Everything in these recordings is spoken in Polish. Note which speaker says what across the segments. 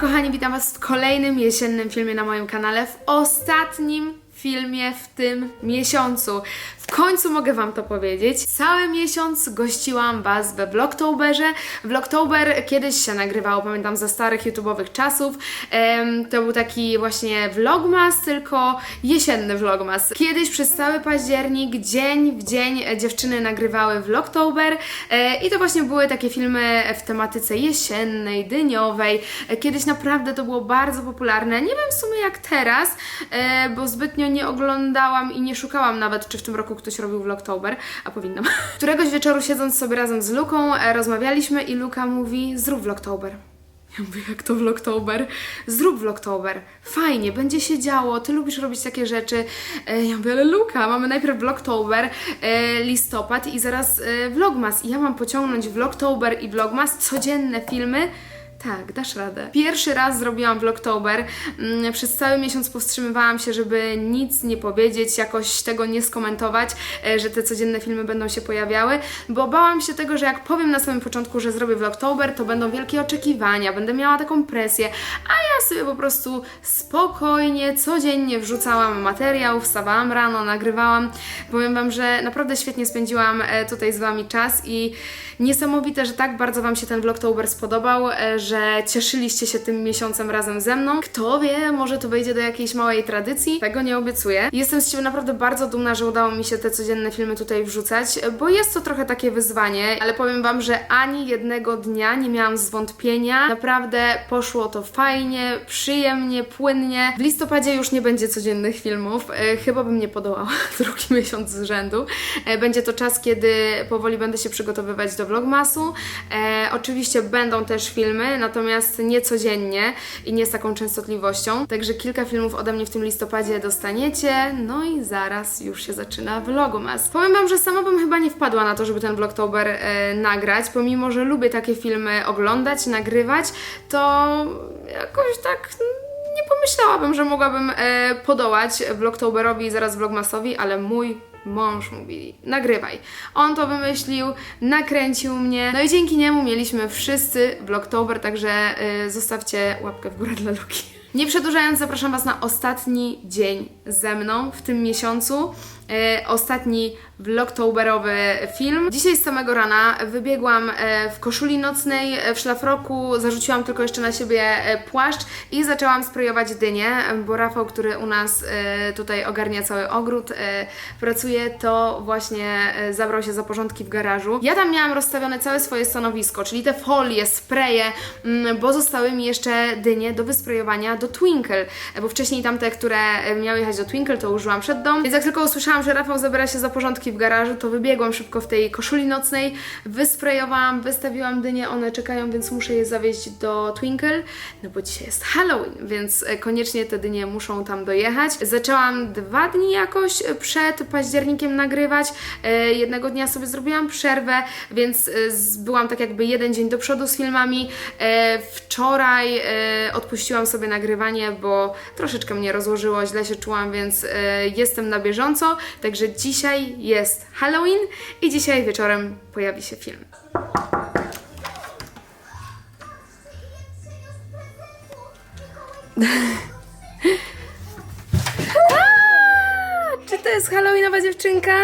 Speaker 1: Kochani, witam Was w kolejnym jesiennym filmie na moim kanale, w ostatnim filmie w tym miesiącu. W końcu mogę Wam to powiedzieć. Cały miesiąc gościłam Was we Vlogtoberze. Vlogtober kiedyś się nagrywało, pamiętam, za starych YouTube'owych czasów. To był taki właśnie vlogmas, tylko jesienny vlogmas. Kiedyś przez cały październik, dzień w dzień e, dziewczyny nagrywały Vlogtober e, i to właśnie były takie filmy w tematyce jesiennej, dyniowej. E, Kiedyś naprawdę to było bardzo popularne. Nie wiem w sumie jak teraz, bo zbytnio nie oglądałam i nie szukałam nawet, czy w tym roku ktoś robił Vlogtober, a powinnam. Któregoś wieczoru siedząc sobie razem z Luką, e, rozmawialiśmy i Luka mówi, zrób Vlogtober. Ja mówię, jak to Vlogtober? Zrób Vlogtober. Fajnie, będzie się działo, ty lubisz robić takie rzeczy. E, Ja mówię, ale Luka, mamy najpierw Vlogtober, e, listopad i zaraz Vlogmas. I ja mam pociągnąć Vlogtober i Vlogmas, codzienne filmy. Tak, dasz radę. Pierwszy raz zrobiłam Vlogtober. Mm, Przez cały miesiąc powstrzymywałam się, żeby nic nie powiedzieć, jakoś tego nie skomentować, e, że te codzienne filmy będą się pojawiały, bo bałam się tego, że jak powiem na samym początku, że zrobię Vlogtober, to będą wielkie oczekiwania, będę miała taką presję, a ja sobie po prostu spokojnie, codziennie wrzucałam materiał, wstawałam rano, nagrywałam. Powiem Wam, że naprawdę świetnie spędziłam e, tutaj z Wami czas i niesamowite, że tak bardzo Wam się ten Vlogtober spodobał, e, że cieszyliście się tym miesiącem razem ze mną. Kto wie, może to wejdzie do jakiejś małej tradycji, tego nie obiecuję. Jestem z Ciebie naprawdę bardzo dumna, że udało mi się te codzienne filmy tutaj wrzucać, bo jest to trochę takie wyzwanie, ale powiem Wam, że ani jednego dnia nie miałam zwątpienia. Naprawdę poszło to fajnie, przyjemnie, płynnie. W listopadzie już nie będzie codziennych filmów, e, chyba bym nie podołała drugi miesiąc z rzędu. E, Będzie to czas, kiedy powoli będę się przygotowywać do vlogmasu. E, oczywiście będą też filmy, natomiast nie codziennie i nie z taką częstotliwością. Także kilka filmów ode mnie w tym listopadzie dostaniecie. No i zaraz już się zaczyna vlogmas. Powiem Wam, że sama bym chyba nie wpadła na to, żeby ten vlogtober e, nagrać, pomimo, że lubię takie filmy oglądać, nagrywać, to jakoś tak nie pomyślałabym, że mogłabym e, podołać vlogtoberowi i zaraz vlogmasowi, ale mój mąż mówi, nagrywaj. On to wymyślił, nakręcił mnie, no i dzięki niemu mieliśmy wszyscy vlogtober, także e, zostawcie łapkę w górę dla Luki. Nie przedłużając, zapraszam Was na ostatni dzień ze mną w tym miesiącu. E, ostatni vlogtoberowy film. Dzisiaj z samego rana wybiegłam e, w koszuli nocnej, e, w szlafroku, zarzuciłam tylko jeszcze na siebie e, płaszcz i zaczęłam sprayować dynię, bo Rafał, który u nas tutaj ogarnia cały ogród, pracuje, to właśnie zabrał się za porządki w garażu. Ja tam miałam rozstawione całe swoje stanowisko, czyli te folie, spreje, mm, bo zostały mi jeszcze dynie do wysprejowania do Twinkle, bo wcześniej tamte, które miały jechać do Twinkle, to użyłam przed dom. Więc jak tylko usłyszałam, że Rafał zabiera się za porządki w garażu, to wybiegłam szybko w tej koszuli nocnej, wysprejowałam, wystawiłam dynie, one czekają, więc muszę je zawieźć do Twinkle, no bo dzisiaj jest Halloween, więc e, koniecznie te dynie muszą tam dojechać. Zaczęłam dwa dni jakoś przed październikiem nagrywać, e, jednego dnia sobie zrobiłam przerwę, więc e, byłam tak jakby jeden dzień do przodu z filmami. Wczoraj odpuściłam sobie nagrywanie, bo troszeczkę mnie rozłożyło, źle się czułam, więc jestem na bieżąco. Także dzisiaj jest Halloween i dzisiaj wieczorem pojawi się film. Czy to jest Halloweenowa dziewczynka?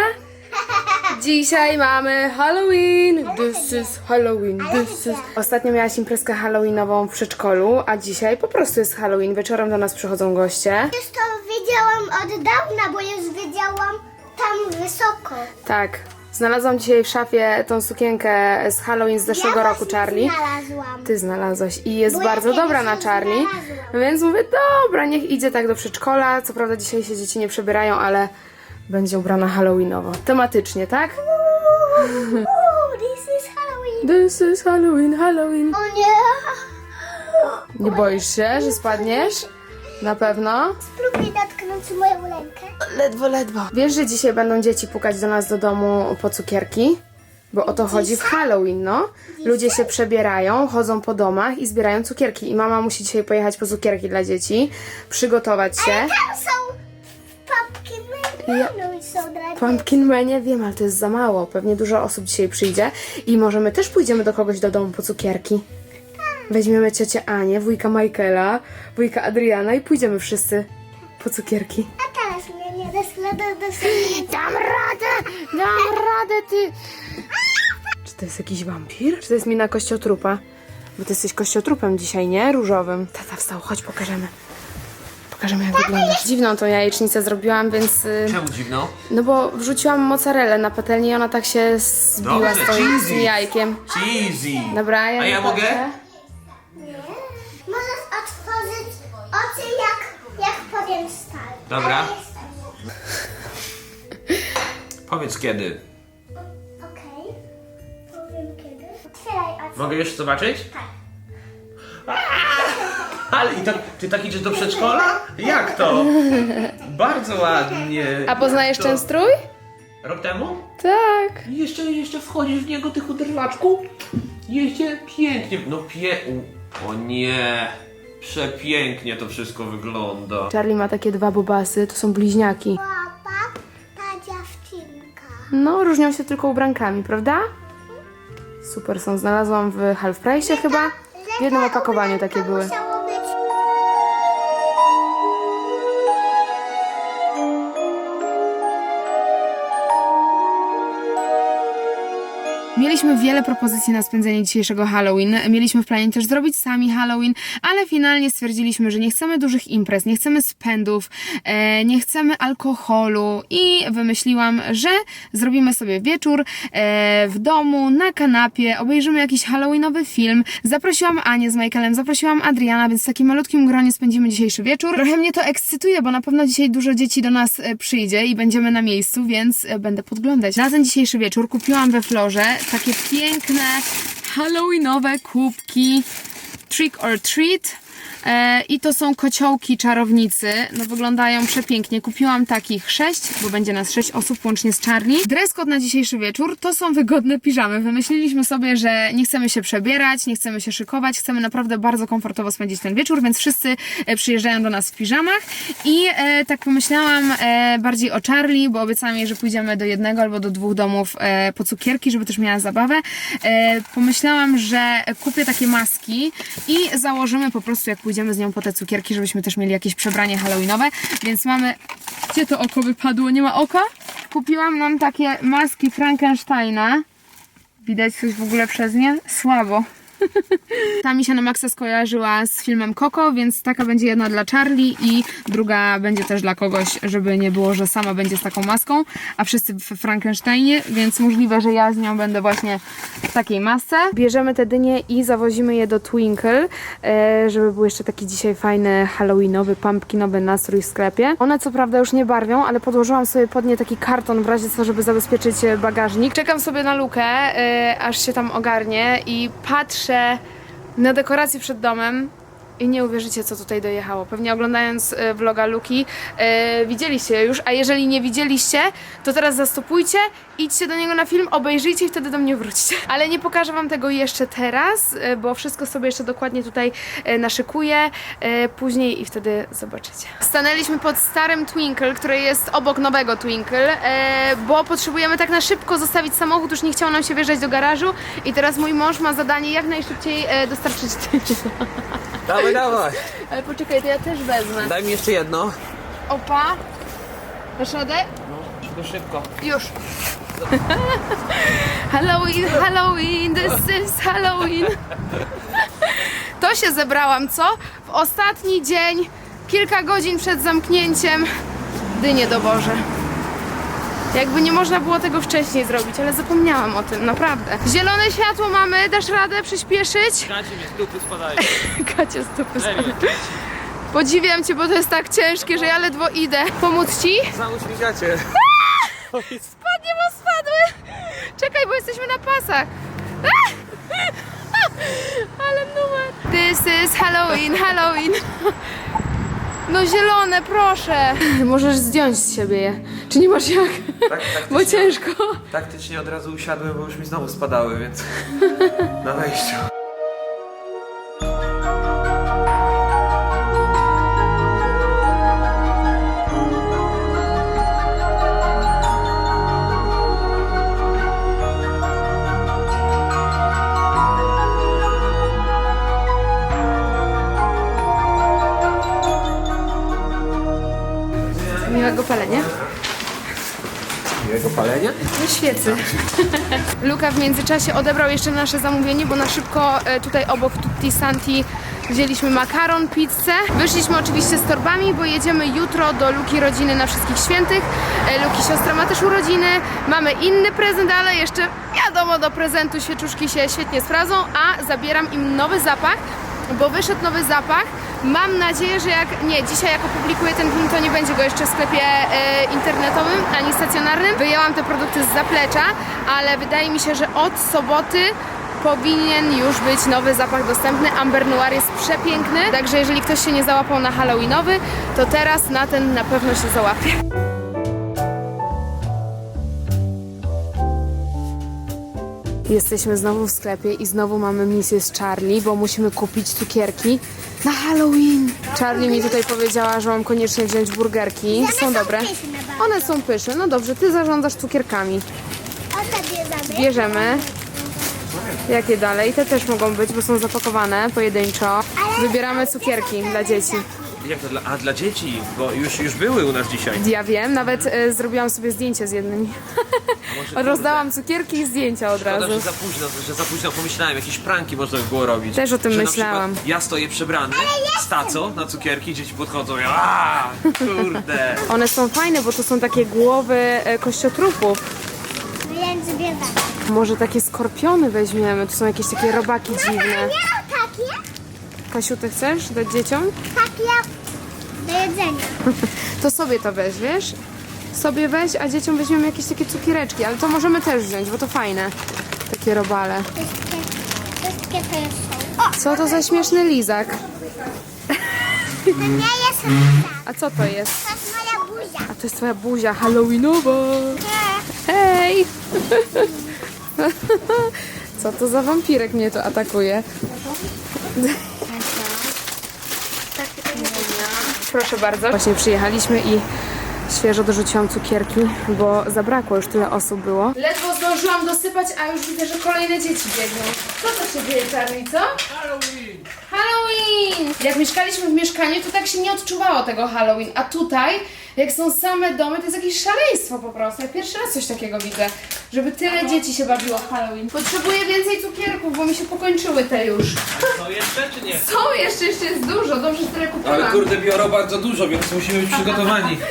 Speaker 1: Dzisiaj mamy Halloween! This is Halloween, this is... Ostatnio miałaś imprezkę Halloweenową w przedszkolu, a dzisiaj po prostu jest Halloween. Wieczorem do nas przychodzą goście.
Speaker 2: Już to wiedziałam od dawna, bo już wiedziałam tam wysoko.
Speaker 1: Tak. Znalazłam dzisiaj w szafie tą sukienkę z Halloween z zeszłego
Speaker 2: ja
Speaker 1: roku, Charlie.
Speaker 2: znalazłam.
Speaker 1: Ty znalazłaś i jest
Speaker 2: Bo ja
Speaker 1: bardzo
Speaker 2: kiedyś
Speaker 1: dobra na Charlie,
Speaker 2: znalazłam.
Speaker 1: więc mówię, dobra, niech idzie tak do przedszkola. Co prawda dzisiaj się dzieci nie przebierają, ale będzie ubrana Halloweenowo. Tematycznie, tak?
Speaker 2: Uuu, this is Halloween.
Speaker 1: This is Halloween, Halloween.
Speaker 2: O nie!
Speaker 1: Nie boisz się, że spadniesz? Na pewno?
Speaker 2: Spróbuj dotknąć moją rękę.
Speaker 1: Ledwo, ledwo. Wiesz, że dzisiaj będą dzieci pukać do nas do domu po cukierki? Bo o to chodzi w Halloween, no. Ludzie się przebierają, chodzą po domach i zbierają cukierki. I mama musi dzisiaj pojechać po cukierki dla dzieci, przygotować się.
Speaker 2: Tam są pumpkin
Speaker 1: Ja-
Speaker 2: no i są.
Speaker 1: Pumpkin Manie, wiem, ale to jest za mało. Pewnie dużo osób dzisiaj przyjdzie i może my też pójdziemy do kogoś do domu po cukierki. Weźmiemy ciocię Anię, wujka Michaela, wujka Adriana i pójdziemy wszyscy po cukierki.
Speaker 2: A teraz mnie nie dasz do sobie.
Speaker 1: Dam radę! Dam radę, ty! Czy to jest jakiś wampir? Czy to jest mina kościotrupa? Bo ty jesteś kościotrupem dzisiaj, nie? Różowym. Tata wstał, chodź pokażemy. Pokażemy jak wyglądasz. Dziwną tą jajecznicę zrobiłam, więc... y,
Speaker 3: Czemu dziwno?
Speaker 1: No bo wrzuciłam mozzarellę na patelnię i ona tak się zbiła
Speaker 3: Dobrze,
Speaker 1: z, tą, z
Speaker 3: cheesy.
Speaker 1: tym jajkiem.
Speaker 3: Cheesy.
Speaker 1: Dobra, ja
Speaker 3: A ja
Speaker 1: nie
Speaker 3: mogę?
Speaker 1: patrzę.
Speaker 2: Nie. Możesz otworzyć oczy jak powiem stary.
Speaker 3: Dobra.
Speaker 2: Ale jestem.
Speaker 3: Powiedz kiedy.
Speaker 2: Okej. Powiem kiedy. Otwieraj oczy.
Speaker 3: Mogę już zobaczyć?
Speaker 2: Tak.
Speaker 3: Ale i tak, ty tak idziesz do przedszkola? Jak to? Bardzo ładnie.
Speaker 1: A poznajesz
Speaker 3: To-
Speaker 1: ten strój?
Speaker 3: Rok temu?
Speaker 1: Tak.
Speaker 3: I Jeszcze, jeszcze wchodzisz w niego, ty chuderlaczku? Jeszcze pięknie. No pie... u- O nie. Przepięknie to wszystko wygląda.
Speaker 1: Charlie ma takie dwa bobasy, to są bliźniaki.
Speaker 2: Papa, ta dziewczynka.
Speaker 1: No, różnią się tylko ubrankami, prawda? Super są, znalazłam w Half Price chyba. W jednym opakowaniu takie były. Mieliśmy wiele propozycji na spędzenie dzisiejszego Halloween. Mieliśmy w planie też zrobić sami Halloween, ale finalnie stwierdziliśmy, że nie chcemy dużych imprez, nie chcemy spędów, e, nie chcemy alkoholu i wymyśliłam, że zrobimy sobie wieczór e, w domu, na kanapie, obejrzymy jakiś Halloweenowy film. Zaprosiłam Anię z Michaelem, zaprosiłam Adriana, więc w takim malutkim gronie spędzimy dzisiejszy wieczór. Trochę mnie to ekscytuje, bo na pewno dzisiaj dużo dzieci do nas e, przyjdzie i będziemy na miejscu, więc będę podglądać. Na ten dzisiejszy wieczór kupiłam we Florze takie piękne halloweenowe kubki Trick or Treat. E, I to są kociołki czarownicy. No wyglądają przepięknie. Kupiłam takich sześć, bo będzie nas sześć osób łącznie z Charlie. Dress code na dzisiejszy wieczór to są wygodne piżamy. Wymyśliliśmy sobie, że nie chcemy się przebierać, nie chcemy się szykować, chcemy naprawdę bardzo komfortowo spędzić ten wieczór, więc wszyscy e, przyjeżdżają do nas w piżamach. I e, tak pomyślałam e, bardziej o Charlie, bo obiecałam jej, że pójdziemy do jednego albo do dwóch domów e, po cukierki, żeby też miała zabawę. E, pomyślałam, że kupię takie maski i założymy po prostu, jak pójdziemy z nią po te cukierki, żebyśmy też mieli jakieś przebranie halloweenowe. Więc mamy... Gdzie to oko wypadło? Nie ma oka? Kupiłam nam takie maski Frankensteina. Widać coś w ogóle przez nie? Słabo. Ta mi się na maksa skojarzyła z filmem Coco, więc taka będzie jedna dla Charlie i druga będzie też dla kogoś, żeby nie było, że sama będzie z taką maską, a wszyscy w Frankensteinie, więc możliwe, że ja z nią będę właśnie w takiej masce. Bierzemy te dynie i zawozimy je do Twinkle, e, żeby był jeszcze taki dzisiaj fajny halloweenowy, pumpkinowy nastrój w sklepie. One co prawda już nie barwią, ale podłożyłam sobie pod nie taki karton w razie co, żeby zabezpieczyć e, bagażnik. Czekam sobie na lukę, e, aż się tam ogarnie i patrzę na dekoracje przed domem i nie uwierzycie, co tutaj dojechało. Pewnie oglądając e, vloga Luki e, widzieliście już, a jeżeli nie widzieliście, to teraz zastopujcie, idźcie do niego na film, obejrzyjcie i wtedy do mnie wróćcie. Ale nie pokażę wam tego jeszcze teraz, e, bo wszystko sobie jeszcze dokładnie tutaj e, naszykuję e, później i wtedy zobaczycie. Stanęliśmy pod starym Twinkle, który jest obok nowego Twinkle, e, bo potrzebujemy tak na szybko zostawić samochód, już nie chciał nam się wjeżdżać do garażu i teraz mój mąż ma zadanie jak najszybciej dostarczyć
Speaker 3: Dawaj, dawaj.
Speaker 1: Ale poczekaj, to ja też wezmę.
Speaker 3: Daj mi jeszcze jedno.
Speaker 1: Opa. Dasz radę?
Speaker 3: No, szybko.
Speaker 1: Już. Halloween, Halloween, this is Halloween. To się zebrałam, co? W ostatni dzień, kilka godzin przed zamknięciem. Dynie do Boże. Jakby nie można było tego wcześniej zrobić, ale zapomniałam o tym, naprawdę. Zielone światło mamy, dasz radę przyspieszyć?
Speaker 3: Gacie mnie z dupy spadają.
Speaker 1: Kacie stopy spadły. Podziwiam cię, bo to jest tak ciężkie, że ja ledwo idę. Pomóc ci?
Speaker 3: Załóż mi gacie.
Speaker 1: Spadnie, bo spadły! Czekaj, bo jesteśmy na pasach. Ale numer. This is Halloween, Halloween. No zielone, proszę. Możesz zdjąć z siebie je. Czy nie masz jak?
Speaker 3: Tak,
Speaker 1: Bo ciężko.
Speaker 3: Taktycznie od razu usiadłem, bo już mi znowu spadały, więc na wejściu.
Speaker 1: Świecy. Luka w międzyczasie odebrał jeszcze nasze zamówienie, bo na szybko e, tutaj obok Tutti Santi wzięliśmy makaron, pizzę. Wyszliśmy oczywiście z torbami, bo jedziemy jutro do Luki rodziny na wszystkich świętych. E, Luki siostra ma też urodziny. Mamy inny prezent, ale jeszcze wiadomo, do prezentu świeczuszki się świetnie sprawdzą, a zabieram im nowy zapach, bo wyszedł nowy zapach. Mam nadzieję, że jak nie, dzisiaj jak opublikuję ten film, to nie będzie go jeszcze w sklepie e, internetowym ani stacjonarnym. Wyjęłam te produkty z zaplecza, ale wydaje mi się, że od soboty powinien już być nowy zapach dostępny. Amber Noir jest przepiękny, także jeżeli ktoś się nie załapał na Halloweenowy, to teraz na ten na pewno się załapie. Jesteśmy znowu w sklepie i znowu mamy misję z Charlie, bo musimy kupić cukierki na Halloween. Charlie mi tutaj powiedziała, że mam koniecznie wziąć burgerki. Są dobre. One są pyszne. No dobrze, ty zarządzasz cukierkami. Bierzemy. Jakie dalej? Te też mogą być, bo są zapakowane pojedynczo. Wybieramy cukierki dla dzieci.
Speaker 3: Jak to dla, a dla dzieci? Bo już, już były u nas dzisiaj.
Speaker 1: Ja wiem, nawet e, zrobiłam sobie zdjęcie z jednymi. Rozdałam cukierki i zdjęcia od
Speaker 3: Szkoda,
Speaker 1: razu.
Speaker 3: że za późno, że za późno pomyślałem, jakieś pranki można by było robić.
Speaker 1: Też o tym
Speaker 3: że na
Speaker 1: myślałam.
Speaker 3: przykład Ja stoję przebrany z tacą na cukierki, dzieci podchodzą i aaa, kurde.
Speaker 1: One są fajne, bo to są takie głowy e, kościotrupów.
Speaker 2: Więc zbieram.
Speaker 1: Może takie skorpiony weźmiemy, to są jakieś takie robaki dziwne.
Speaker 2: Nie o takie,
Speaker 1: Kasiu, ty chcesz dać dzieciom?
Speaker 2: takie do jedzenia.
Speaker 1: To sobie to weź, wiesz? Sobie weź, a dzieciom weźmiemy jakieś takie cukiereczki, ale to możemy też wziąć, bo to fajne. Takie robale.
Speaker 2: Wszystkie, wszystkie to są. O,
Speaker 1: Co to za śmieszny lizak?
Speaker 2: to nie jest lizak.
Speaker 1: A co to jest?
Speaker 2: To jest moja buzia.
Speaker 1: A to jest twoja buzia halloweenowa.
Speaker 2: Nie.
Speaker 1: Hej! Co to za wampirek mnie tu atakuje? Proszę bardzo. Właśnie przyjechaliśmy i świeżo dorzuciłam cukierki, bo zabrakło, już tyle osób było. Ledwo zdążyłam dosypać, a już widzę, że kolejne dzieci biegną. Co to się dzieje, Charlie, co?
Speaker 3: Halloween!
Speaker 1: Halloween! Jak mieszkaliśmy w mieszkaniu, to tak się nie odczuwało tego Halloween, a tutaj, jak są same domy, to jest jakieś szaleństwo po prostu. Ja pierwszy raz coś takiego widzę, żeby tyle dzieci się bawiło w Halloween. Potrzebuję więcej cukierków, bo mi się pokończyły te już.
Speaker 3: Co jeszcze czy nie?
Speaker 1: Są jeszcze, jeszcze jest dużo, dobrze, że tyle kupiłam.
Speaker 3: Ale kurde biorą bardzo dużo, więc musimy być przygotowani.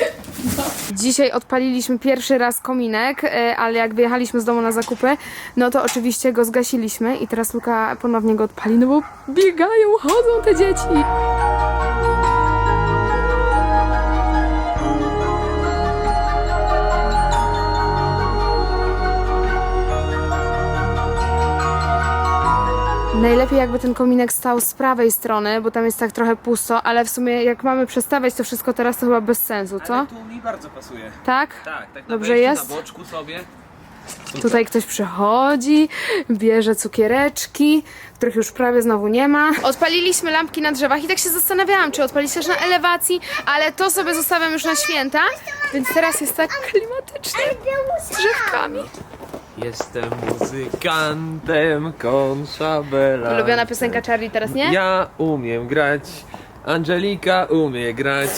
Speaker 1: Dzisiaj odpaliliśmy pierwszy raz kominek, e, ale jak wyjechaliśmy z domu na zakupy, no to oczywiście go zgasiliśmy i teraz Luka ponownie go odpali, no bo biegają, chodzą te dzieci. Najlepiej jakby ten kominek stał z prawej strony, bo tam jest tak trochę pusto, ale w sumie jak mamy przestawiać to wszystko teraz, to chyba bez sensu, co?
Speaker 3: Ale tu mi bardzo pasuje.
Speaker 1: Tak?
Speaker 3: Tak, tak na
Speaker 1: Dobrze
Speaker 3: wejściu,
Speaker 1: jest?
Speaker 3: na boczku sobie.
Speaker 1: Tutaj ktoś przychodzi, bierze cukiereczki, których już prawie znowu nie ma. Odpaliliśmy lampki na drzewach i tak się zastanawiałam, czy odpalić też na elewacji, ale to sobie zostawiam już na święta, więc teraz jest tak klimatycznie z drzewkami.
Speaker 3: Jestem muzykantem, konszabela.
Speaker 1: Ulubiona piosenka Charlie teraz, nie?
Speaker 3: Ja umiem grać, Angelika umie grać,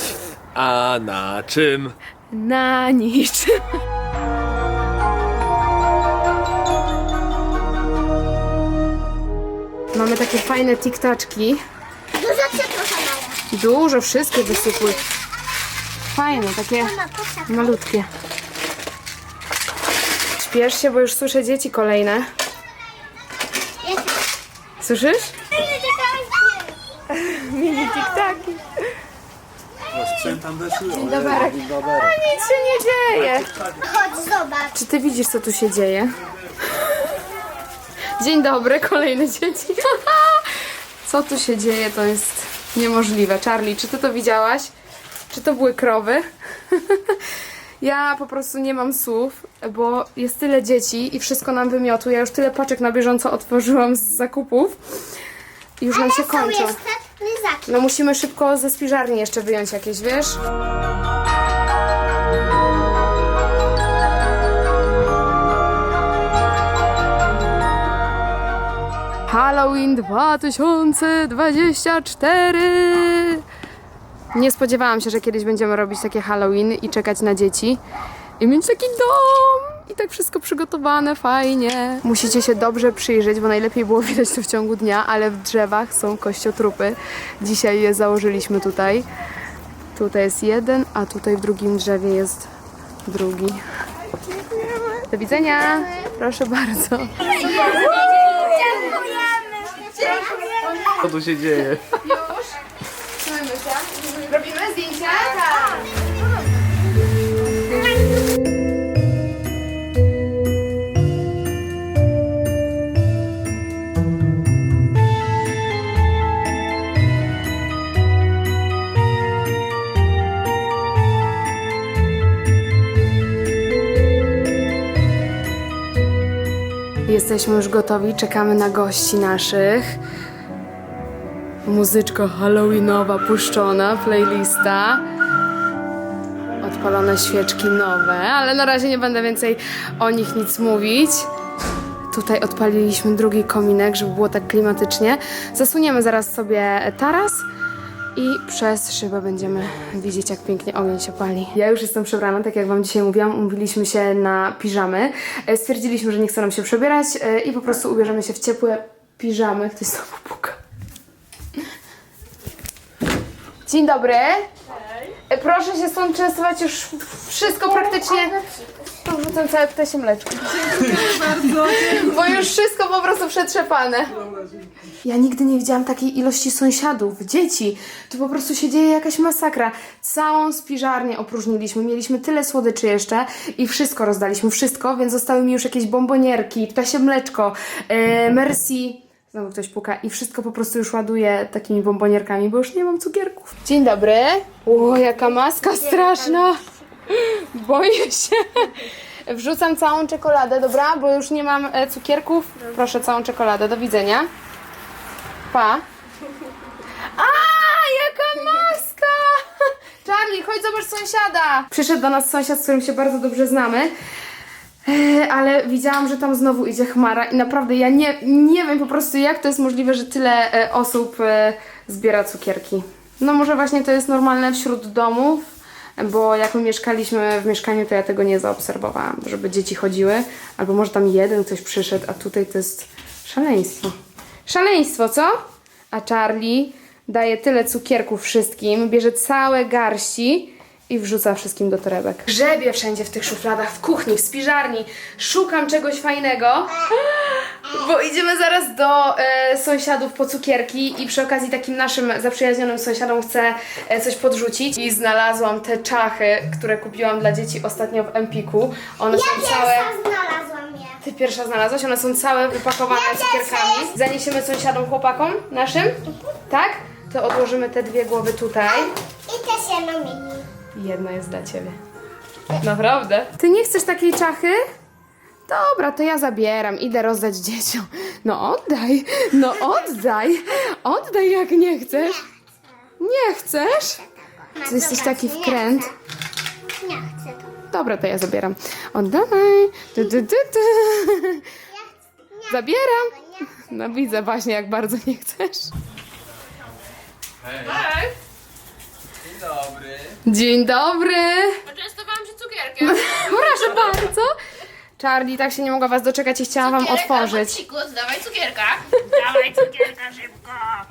Speaker 3: a na czym?
Speaker 1: Na niczym. Mamy takie fajne tiktaczki.
Speaker 2: Dużo cytrusa mało.
Speaker 1: Dużo, wszystkie wysypły. Fajne, takie malutkie. Śpiesz się, bo już słyszę dzieci kolejne. Słyszysz? Mini tiktaki.
Speaker 4: Sprzętam weszły. Dzień
Speaker 1: Doberek. A nic się nie dzieje.
Speaker 2: Chodź, zobacz.
Speaker 1: Czy ty widzisz, co tu się dzieje? Dzień dobry, kolejne dzieci. Co tu się dzieje, to jest niemożliwe. Charlie, czy ty to widziałaś? Czy to były krowy? Ja po prostu nie mam słów, bo jest tyle dzieci i wszystko nam wymiotuje. Ja już tyle paczek na bieżąco otworzyłam z zakupów. I już nam się kończą. No musimy szybko ze spiżarni jeszcze wyjąć jakieś, wiesz? Halloween 2024! Nie spodziewałam się, że kiedyś będziemy robić takie Halloween i czekać na dzieci. i mieć taki dom i tak wszystko przygotowane fajnie. Musicie się dobrze przyjrzeć, bo najlepiej było widać to w ciągu dnia, ale w drzewach są kościotrupy. Dzisiaj je założyliśmy tutaj. Tutaj jest jeden, a tutaj w drugim drzewie jest drugi. Do widzenia. Proszę bardzo.
Speaker 3: Co tu się dzieje?
Speaker 1: Jesteśmy już gotowi, czekamy na gości naszych. Muzyczka halloweenowa puszczona, playlista. Odpalone świeczki nowe, ale na razie nie będę więcej o nich nic mówić. Tutaj odpaliliśmy drugi kominek, żeby było tak klimatycznie. Zasuniemy zaraz sobie taras i przez szybę będziemy widzieć, jak pięknie ogień się pali. Ja już jestem przebrana, tak jak Wam dzisiaj mówiłam, umówiliśmy się na piżamy. E, Stwierdziliśmy, że nie chce nam się przebierać e, i po prostu ubierzemy się w ciepłe piżamy. Ktoś znowu puka. Dzień dobry. E, Proszę się stąd częstować już wszystko praktycznie. Powrócę całe ptasie mleczko. Bo już wszystko po prostu przetrzepane. Ja nigdy nie widziałam takiej ilości sąsiadów, dzieci. Tu po prostu się dzieje jakaś masakra. Całą spiżarnię opróżniliśmy. Mieliśmy tyle słodyczy jeszcze i wszystko rozdaliśmy, wszystko, więc zostały mi już jakieś bombonierki, ptasie mleczko, e, merci. Znowu ktoś puka i wszystko po prostu już ładuję takimi bombonierkami, bo już nie mam cukierków. Dzień dobry. O, jaka maska straszna. Boję się. Wrzucam całą czekoladę, dobra? Bo już nie mam e, cukierków. Proszę całą czekoladę. Do widzenia. Pa. A, jaka maska! Charlie, chodź zobacz sąsiada. Przyszedł do nas sąsiad, z którym się bardzo dobrze znamy. E, Ale widziałam, że tam znowu idzie chmara i naprawdę ja nie, nie wiem po prostu jak to jest możliwe, że tyle e, osób zbiera cukierki. No może właśnie to jest normalne wśród domów, bo jak my mieszkaliśmy w mieszkaniu, to ja tego nie zaobserwowałam, żeby dzieci chodziły, albo może tam jeden ktoś przyszedł, a tutaj to jest szaleństwo. Szaleństwo, co? A Charlie daje tyle cukierków wszystkim, bierze całe garści i wrzuca wszystkim do torebek. Grzebie wszędzie w tych szufladach, w kuchni, w spiżarni. Szukam czegoś fajnego, bo idziemy zaraz do e, sąsiadów po cukierki i przy okazji takim naszym zaprzyjaźnionym sąsiadom chcę e, coś podrzucić. I znalazłam te czachy, które kupiłam dla dzieci ostatnio w Empiku. One
Speaker 2: Ja
Speaker 1: są całe...
Speaker 2: pierwsza znalazłam je.
Speaker 1: Ty pierwsza znalazłaś, one są całe wypakowane
Speaker 2: Ja pierwsza
Speaker 1: cukierkami. Zaniesiemy sąsiadom, chłopakom naszym, tak? To odłożymy te dwie głowy tutaj.
Speaker 2: I też jedno mini.
Speaker 1: Jedna jest dla ciebie. Naprawdę? Ty nie chcesz takiej czachy? Dobra, to ja zabieram, idę rozdać dzieciom. No oddaj, no oddaj, oddaj jak nie chcesz. Nie chcesz? Ty jesteś taki wkręt.
Speaker 2: Nie chcę to.
Speaker 1: Dobra, to ja zabieram. Oddawaj. Du, du, du, du. Zabieram. No widzę właśnie, jak bardzo nie chcesz.
Speaker 4: Dzień dobry.
Speaker 1: Dzień dobry.
Speaker 5: Poczęstowałam się cukierkiem.
Speaker 1: Proszę bardzo. Charlie, tak się nie mogła was doczekać i chciałam wam
Speaker 5: Cukierek
Speaker 1: otworzyć.
Speaker 5: albo Cikus, dawaj cukierka. Dawaj cukierka szybko.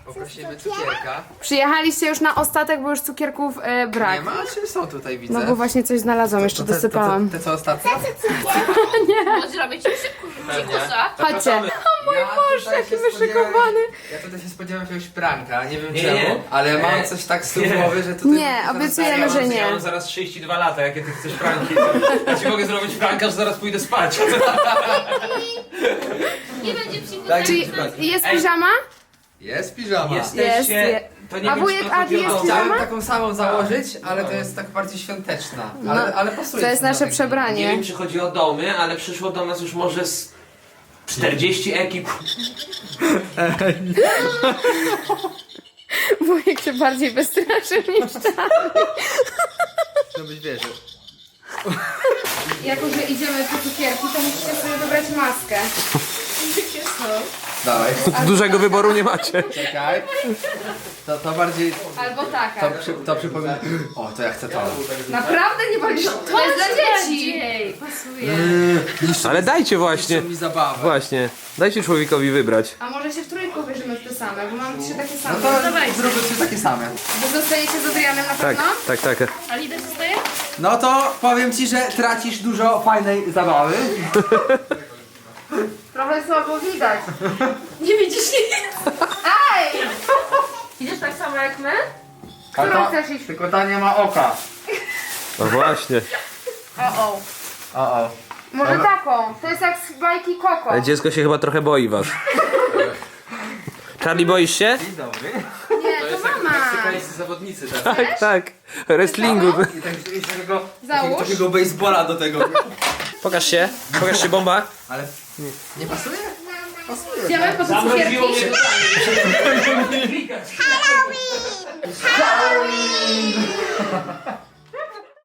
Speaker 4: Poprosimy cukierka.
Speaker 1: Przyjechaliście już na ostatek, bo już cukierków e, brak.
Speaker 4: Nie ma, czy są tutaj, widzę?
Speaker 1: No bo właśnie coś znalazłam, jeszcze
Speaker 4: te,
Speaker 1: dosypałam.
Speaker 4: Te, co ostatnie?
Speaker 5: Bo zrobię ci cikusa.
Speaker 1: Chodźcie.
Speaker 4: O mój
Speaker 1: Boże, jaki wyszykowany.
Speaker 4: Ja tutaj się spodziewam jakiegoś pranka, nie wiem
Speaker 3: Nie,
Speaker 4: czemu,
Speaker 3: nie.
Speaker 4: ale mam coś tak z tyłu głowy, że tutaj...
Speaker 1: Nie,
Speaker 4: zaraz-
Speaker 1: obiecujemy,
Speaker 4: Ja
Speaker 1: że nie.
Speaker 3: Ja mam zaraz 32 lata, jakie ty chcesz pranki. Ja ci mogę zrobić pranka, że zaraz pójdę spać.
Speaker 5: Nie będzie psikusa.
Speaker 4: Tak,
Speaker 1: Czy
Speaker 4: Ej.
Speaker 1: jest piżama?
Speaker 4: Jest piżama.
Speaker 1: Jest, je-
Speaker 3: To nie
Speaker 1: A
Speaker 3: wiem,
Speaker 1: wujek
Speaker 3: czy to
Speaker 1: Adi
Speaker 3: o
Speaker 1: jest
Speaker 3: dom.
Speaker 1: piżama?
Speaker 4: Taką samą założyć, ale to jest tak bardziej świąteczna. Ale, ale pasuje.
Speaker 1: To jest nasze
Speaker 4: tego.
Speaker 3: Nie
Speaker 1: przebranie.
Speaker 3: wiem, czy chodzi o domy, ale przyszło do nas już może z 40 ekip.
Speaker 1: Wujek się bardziej wystraszył niż tak.
Speaker 4: Żebyś wiesz, że...
Speaker 1: Jako, że idziemy po cukierki, to musicie sobie wybrać maskę.
Speaker 4: Dawaj,
Speaker 3: Dużego wyboru nie macie.
Speaker 4: czekaj. To, to bardziej...
Speaker 1: Albo
Speaker 4: To,
Speaker 1: taka.
Speaker 4: przy, to przypomina... O, to ja chcę to.
Speaker 1: Naprawdę nie wolisz? To jest dla dzieci. pasuje.
Speaker 3: Ale dajcie właśnie.
Speaker 4: mi zabawę.
Speaker 3: Właśnie. Dajcie człowiekowi wybrać.
Speaker 1: A może się w trójku bierzemy w te same, bo mam trzy takie
Speaker 4: No
Speaker 1: same.
Speaker 4: to zróbmy trzy takie same.
Speaker 1: Wy zostajecie z Adrianem na
Speaker 3: Tak,
Speaker 1: pewno?
Speaker 3: tak, tak.
Speaker 5: A Lider zostaje?
Speaker 4: No to powiem ci, że tracisz dużo fajnej zabawy.
Speaker 1: Trochę słabo widać. Nie widzisz nic? Ej! Idziesz tak samo jak my? Którą chcesz iść?
Speaker 4: Tylko ta nie ma oka.
Speaker 3: No właśnie.
Speaker 1: O, o.
Speaker 4: O, o.
Speaker 1: Może taką. To jest jak z bajki Koko.
Speaker 3: Ale dziecko się chyba trochę boi was. Charlie, boisz się?
Speaker 4: Dzień dobry.
Speaker 1: Nie, to mama.
Speaker 4: zawodnicy tak.
Speaker 3: Tak, tak. Wrestlingu.
Speaker 4: I tak jeszcze takiego,
Speaker 1: Załóż.
Speaker 4: takiego baseballa do tego.
Speaker 3: Pokaż się. Pokaż się bomba.
Speaker 4: Ale Ні. Не пасує?
Speaker 1: Пасує. Це ви послухайте. Halloween! Halloween!